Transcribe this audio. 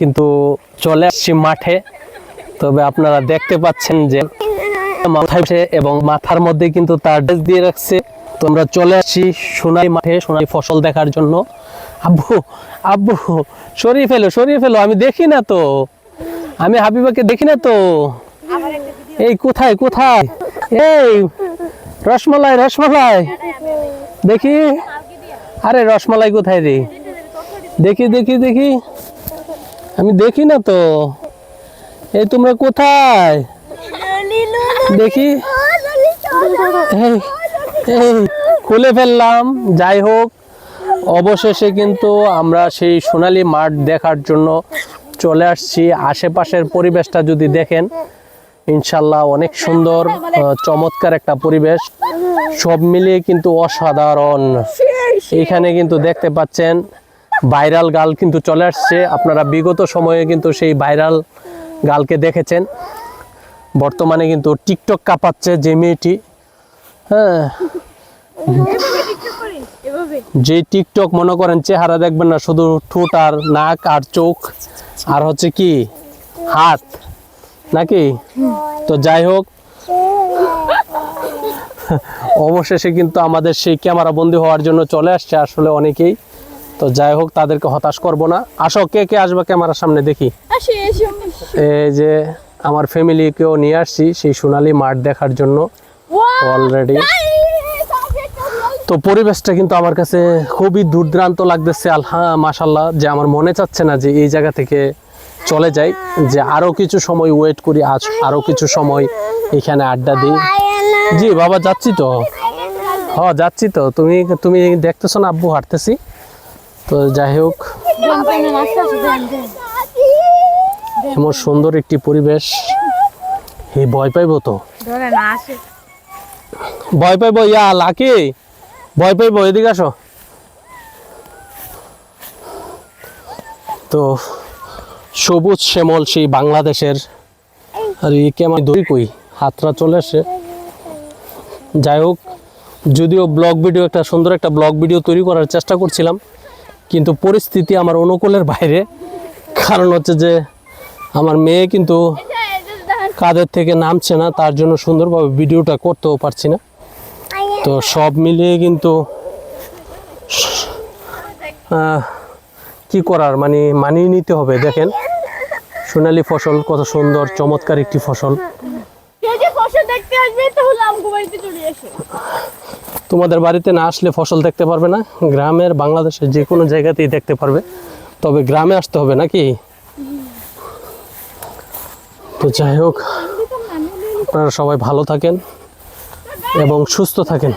কিন্তু চলে আসছি মাঠে। তবে আপনারা দেখতে পাচ্ছেন যে মাথায় এবং মাথার মধ্যে কিন্তু তার ড্রেস দিয়ে রাখছে। তো আমরা চলে আসছি সোনাই মাঠে সোনাই ফসল দেখার জন্য। আব্বু আব্বু, সরিয়ে ফেলো সরিয়ে ফেলো, আমি দেখি না তো। আমি হাবিবাকে দেখি না তো। এই কোথায় কোথায়? এই, রসমালাই রসমালাই। দেখি। আরে রসমালাই কোথায় রে? দেখি দেখি দেখি। আমি দেখি না তো। এই তোমরা কোথায়? দেখি। খুলে ফেললাম। যাই হোক, অবশেষে কিন্তু আমরা সেই সোনালি মাঠ দেখার জন্য চলে আসছি। আশেপাশের পরিবেশটা যদি দেখেন, ইনশাল্লাহ অনেক সুন্দর চমৎকার একটা পরিবেশ। সব মিলিয়ে কিন্তু অসাধারণ। এখানে কিন্তু দেখতে পাচ্ছেন ভাইরাল গাল কিন্তু চলে আসছে। আপনারা বিগত সময়ে কিন্তু সেই ভাইরাল গালকে দেখেছেন। বর্তমানে কিন্তু টিকটক কাঁপাচ্ছে যে মেয়েটি। হ্যাঁ। যে টিকটক মনে করেন চেহারা দেখবেন না, শুধু ঠোঁট আর নাক আর চোখ। আর হচ্ছে কি? হাত। নাকি? তো যাই হোক। অবশেষে কিন্তু আমাদের সেই ক্যামেরা বন্দি হওয়ার জন্য চলে আসছে আসলে অনেকেই। তো যাই হোক তাদেরকে হতাশ করব না। আসো কে কে আসবে ক্যামেরার সামনে দেখি। এই যে আমার ফ্যামিলিকেও নিয়ে আসছি সেই সোনালি মাঠ দেখার জন্য। অলরেডি তো পরিবেশটা কিন্তু আমার কাছে খুবই দুর্দান্ত লাগতেছে আলহা মাসাল্লাহ যে আমার মনে চাচ্ছে না যে এই জায়গা থেকে চলে যাই যে আরও কিছু সময় ওয়েট করি আজ আরও কিছু সময় এখানে আড্ডা দিই। জি বাবা যাচ্ছি তো। হ যাচ্ছি তো। তুমি তুমি দেখতেছো না আব্বু হাঁটতেছি। তো যাই হোক, এমন সুন্দর একটি পরিবেশ। এই ভয় পাইবো তো? ভয় পাইবো? Yeah, lucky? ভয় পাইবো? এদিকে আসো। তো, সবুজ শ্যামল সেই বাংলাদেশের। আর এই কেমন দই কই? হাতরা চলে আসে। যাই হোক, যদিও ব্লগ ভিডিও একটা, সুন্দর একটা ব্লগ ভিডিও তৈরি করার চেষ্টা করছিলাম। কিন্তু পরিস্থিতি আমার অনুকূলের বাইরে। কারণ হচ্ছে যে, আমার মেয়ে কিন্তু কাদের থেকে নামছে না, তার জন্য সুন্দরভাবে ভিডিওটা করতেও পারছি না। তো সব মিলিয়ে কিন্তু কি করার? মানে মানিয়ে নিতে হবে, দেখেন। সোনালি ফসল কত সুন্দর, চমৎকার একটি ফসল। দেখতে আসবে তোমাদের বাড়িতে না আসলে ফসল দেখতে পারবে না। গ্রামের বাংলাদেশের যে কোনো জায়গাতেই দেখতে পারবে। তবে গ্রামে আসতে হবে নাকি? তো যাই হোক, আপনারা সবাই ভালো থাকেন এবং সুস্থ থাকেন।